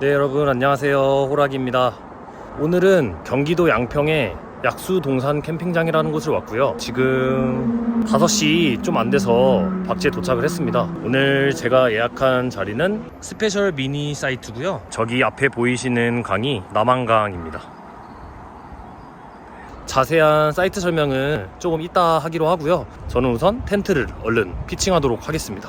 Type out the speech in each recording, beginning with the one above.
네 여러분 안녕하세요. 호락입니다. 오늘은 경기도 양평의 약수 동산 캠핑장이라는 곳을 왔고요. 지금 5시 좀 안 돼서 박지에 도착을 했습니다. 오늘 제가 예약한 자리는 스페셜 미니 사이트고요. 저기 앞에 보이시는 강이 남한강입니다. 자세한 사이트 설명은 조금 이따 하기로 하고요. 저는 우선 텐트를 얼른 피칭하도록 하겠습니다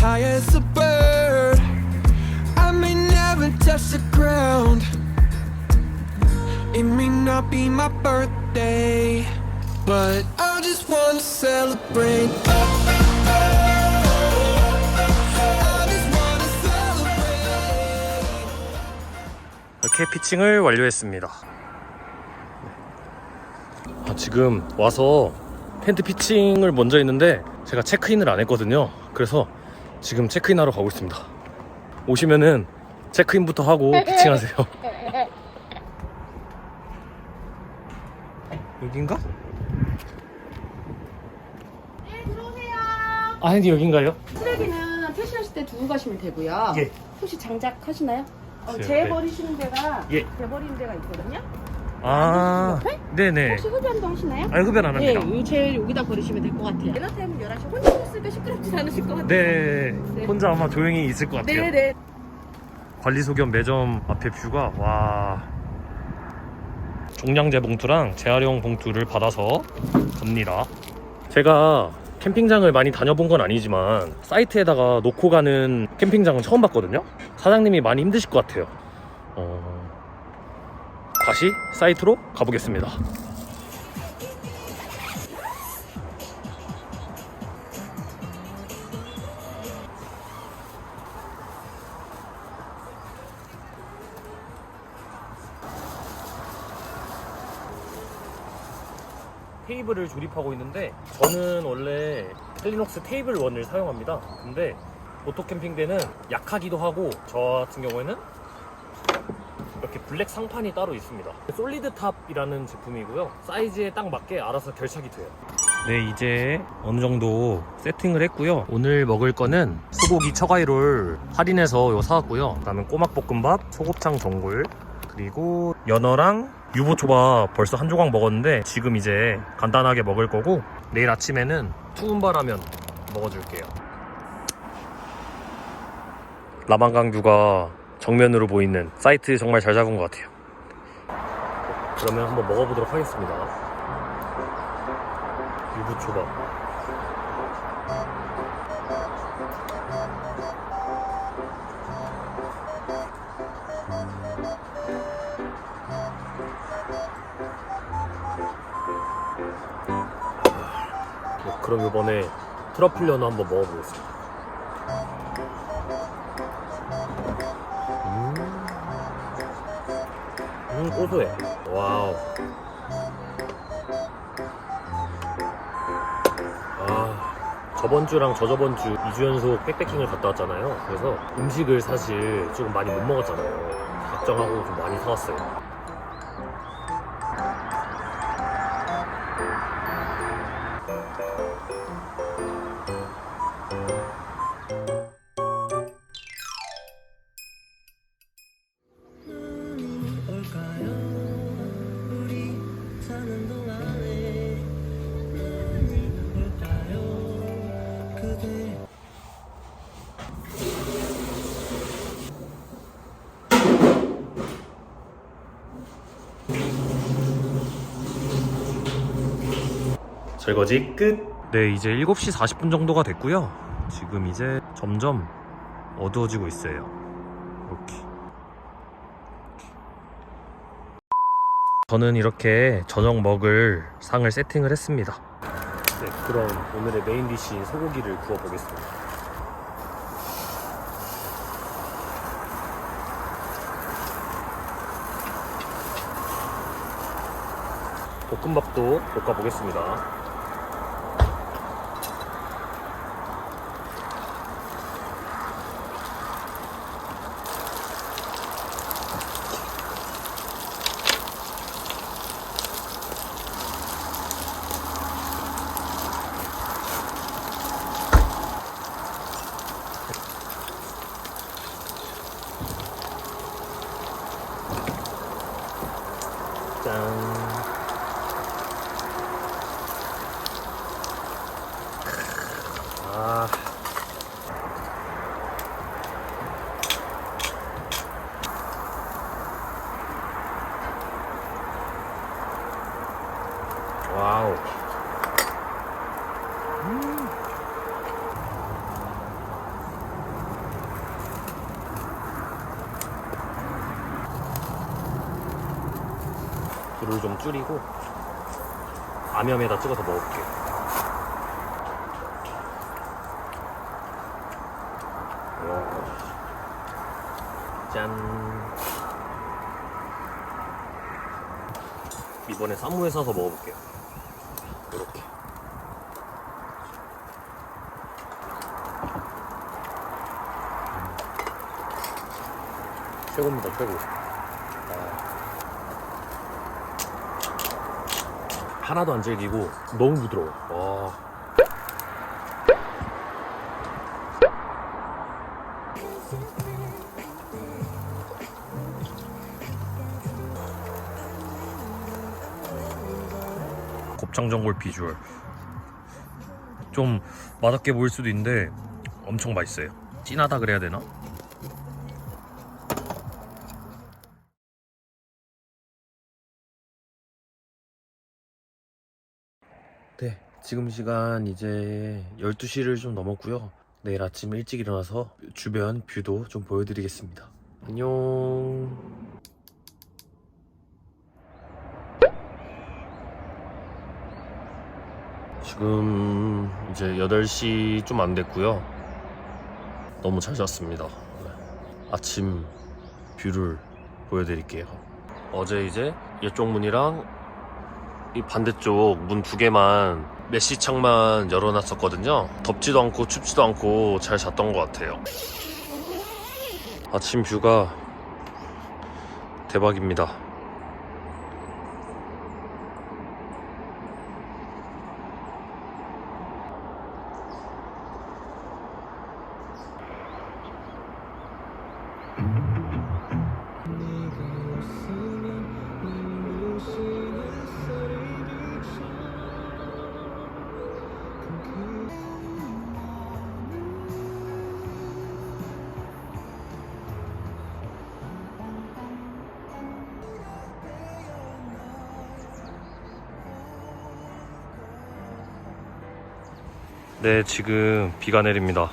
high as a bird. I may never touch the ground. It may not be my birthday, but I just just wanna celebrate. 이렇게 피칭을 완료했습니다. 아, 지금 와서 텐트 피칭을 먼저 했는데 제가 체크인을 안 했거든요. 그래서 지금 체크인하러 가고 있습니다. 오시면은 체크인부터 하고 피칭하세요. 여긴가? 네, 들어오세요. 아, 핸디 여긴가요? 쓰레기는 퇴실하실 때 두고 가시면 되고요. 예. 혹시 장작 하시나요? 어, 네, 재버리시는 데가 예. 재버리는 데가 있거든요. 아, 옆에? 네네. 혹시 흡연도 하시나요? 아, 흡연 안 예, 합니다. 요 제일 여기다 버리시면 될 것 같아요. 에너타임은 11시 혼자 있으니까 시끄럽진 않으실 것 같아요. 네, 네. 혼자 아마 조용히 있을 것 같아요. 네, 네. 관리소견 매점 앞에 뷰가 와 종량제 봉투랑 재활용 봉투를 받아서 갑니다 제가 캠핑장을 많이 다녀본 건 아니지만 사이트에다가 놓고 가는 캠핑장은 처음 봤거든요 사장님이 많이 힘드실 것 같아요 어, 다시 사이트로 가보겠습니다 테이블을 조립하고 있는데 저는 원래 헬리녹스 테이블 원을 사용합니다. 근데 오토 캠핑대는 약하기도 하고 저 같은 경우에는 이렇게 블랙 상판이 따로 있습니다. 솔리드 탑이라는 제품이고요. 사이즈에 딱 맞게 알아서 결착이 돼요. 네, 이제 어느 정도 세팅을 했고요. 오늘 먹을 거는 소고기 처가이롤 할인해서 요 사왔고요. 그 다음에 꼬막볶음밥, 소곱창 전골, 그리고 연어랑 유부초밥 벌써 한 조각 먹었는데 지금 이제 간단하게 먹을 거고 내일 아침에는 투움바라면 먹어줄게요. 남한강 뷰가 정면으로 보이는 사이트 정말 잘 잡은 것 같아요. 그러면 한번 먹어보도록 하겠습니다. 유부초밥. 네, 그럼 이번에 트러플 연어 한번 먹어보겠습니다. 음 고소해. 와우. 아, 저번 주랑 저저번 주 2주 연속 백패킹을 갔다 왔잖아요. 그래서 음식을 사실 조금 많이 못 먹었잖아요. 걱정하고 좀 많이 사왔어요. 설거지 끝. 네, 이제 7시 40분 정도가 됐고요. 지금 이제 점점 어두워지고 있어요. 이렇게. 저는 이렇게 저녁 먹을 상을 세팅을 했습니다. 코스 그럼 오늘의 메인 디시인 소고기를 구워 보겠습니다. 볶음밥도 볶아 보겠습니다. 짠. 아. 와우. 불을 좀 줄이고 암염에다 찍어서 먹을게요. 와. 짠. 이번에 쌈무에 싸서 먹어볼게요. 이렇게. 최고입니다, 최고. 하나도 안 질기고 너무 부드러워. 와. 곱창전골 비주얼. 좀 맛없게 보일 수도 있는데 엄청 맛있어요. 진하다 그래야 되나? 네, 지금 시간 이제 12시를 좀 넘었고요. 내일 아침 일찍 일어나서 주변 뷰도 좀 보여드리겠습니다. 안녕. 지금 이제 8시 좀 안 됐고요. 너무 잘 잤습니다. 네. 아침 뷰를 보여드릴게요. 어제 이제 이쪽 문이랑 이 반대쪽 문 두 개만 메시 창만 열어놨었거든요. 덥지도 않고 춥지도 않고 잘 잤던 것 같아요. 아침 뷰가 대박입니다. 네, 지금 비가 내립니다.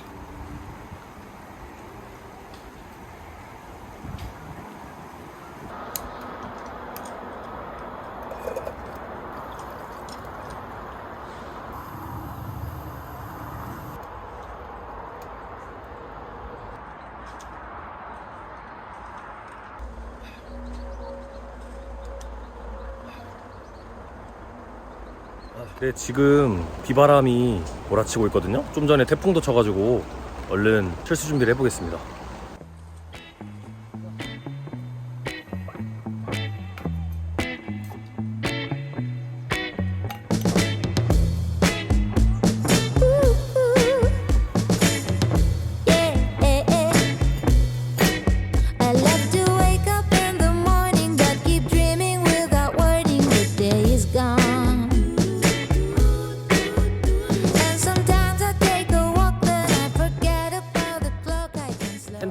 네, 지금 비바람이 몰아치고 있거든요. 좀 전에 태풍도 쳐가지고 얼른 철수 준비를 해보겠습니다.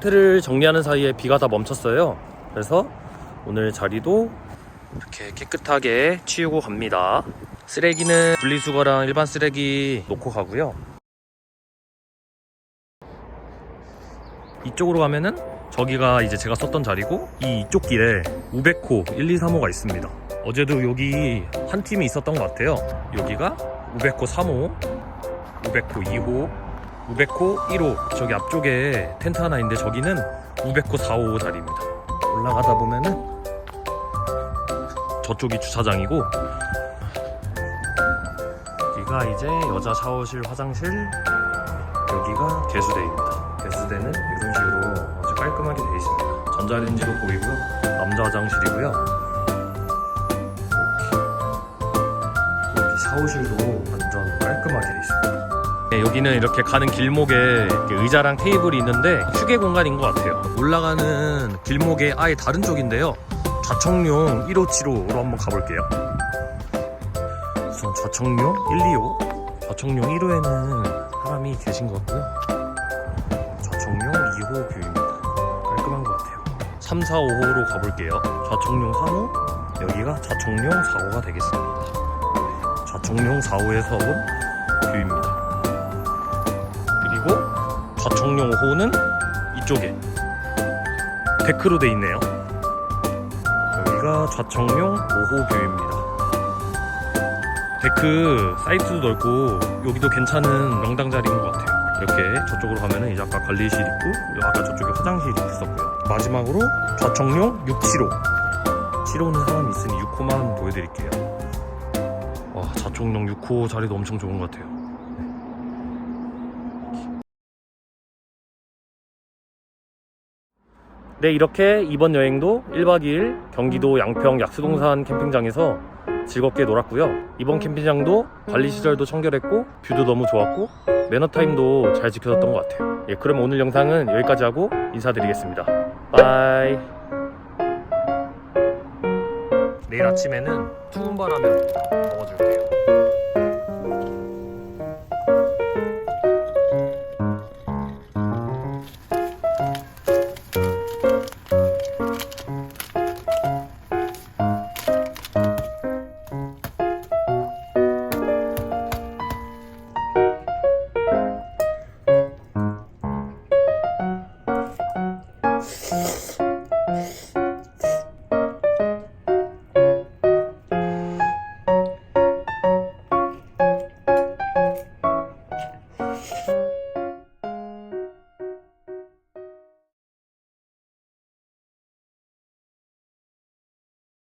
텐트를 정리하는 사이에 비가 다 멈췄어요. 그래서 오늘 자리도 이렇게 깨끗하게 치우고 갑니다. 쓰레기는 분리수거랑 일반 쓰레기 놓고 가고요. 이쪽으로 가면은 저기가 이제 제가 썼던 자리고 이 이쪽 길에 500호 1, 2, 3호가 있습니다. 어제도 여기 한 팀이 있었던 것 같아요. 여기가 우베코 3호, 우베코 2호, 우베코 1호. 저기 앞쪽에 텐트 하나 있는데 저기는 우베코 4호 자리입니다. 올라가다 보면은 저쪽이 주차장이고 여기가 이제 여자 샤워실, 화장실, 여기가 개수대입니다. 개수대는 이런 식으로 아주 깔끔하게 되어 있습니다. 전자레인지도 보이고요. 남자 화장실이고요. 여기 샤워실도 완전 깔끔하게 되어 있습니다. 네, 여기는 이렇게 가는 길목에 의자랑 테이블이 있는데 휴게 공간인 것 같아요. 올라가는 길목의 아예 다른 쪽인데요. 좌청룡 157호로 한번 가볼게요. 우선 좌청룡 1, 2호. 좌청룡 1호에는 사람이 계신 것 같고요. 좌청룡 2호 뷰입니다. 깔끔한 것 같아요. 3, 4, 5호로 가볼게요. 좌청룡 3호, 여기가 좌청룡 4호가 되겠습니다. 좌청룡 4호에서 좌청룡 5호는 이쪽에 데크로 돼 있네요. 여기가 좌청룡 5호 뷰입니다. 데크 사이즈도 넓고 여기도 괜찮은 명당 자리인 것 같아요. 이렇게 저쪽으로 가면은 이제 아까 관리실 있고 아까 저쪽에 화장실이 있었고요. 마지막으로 좌청룡 6, 7호. 7호는 사람이 있으니 6호만 보여드릴게요. 와 좌청룡 6호 자리도 엄청 좋은 것 같아요. 네, 이렇게 이번 여행도 1박 2일 경기도 양평 약수동산 캠핑장에서 즐겁게 놀았고요. 이번 캠핑장도 관리 시설도 청결했고 뷰도 너무 좋았고 매너 타임도 잘 지켜졌던 것 같아요. 예, 그럼 오늘 영상은 여기까지 하고 인사드리겠습니다. 바이. 내일 아침에는 투움바라면 먹어줄게요.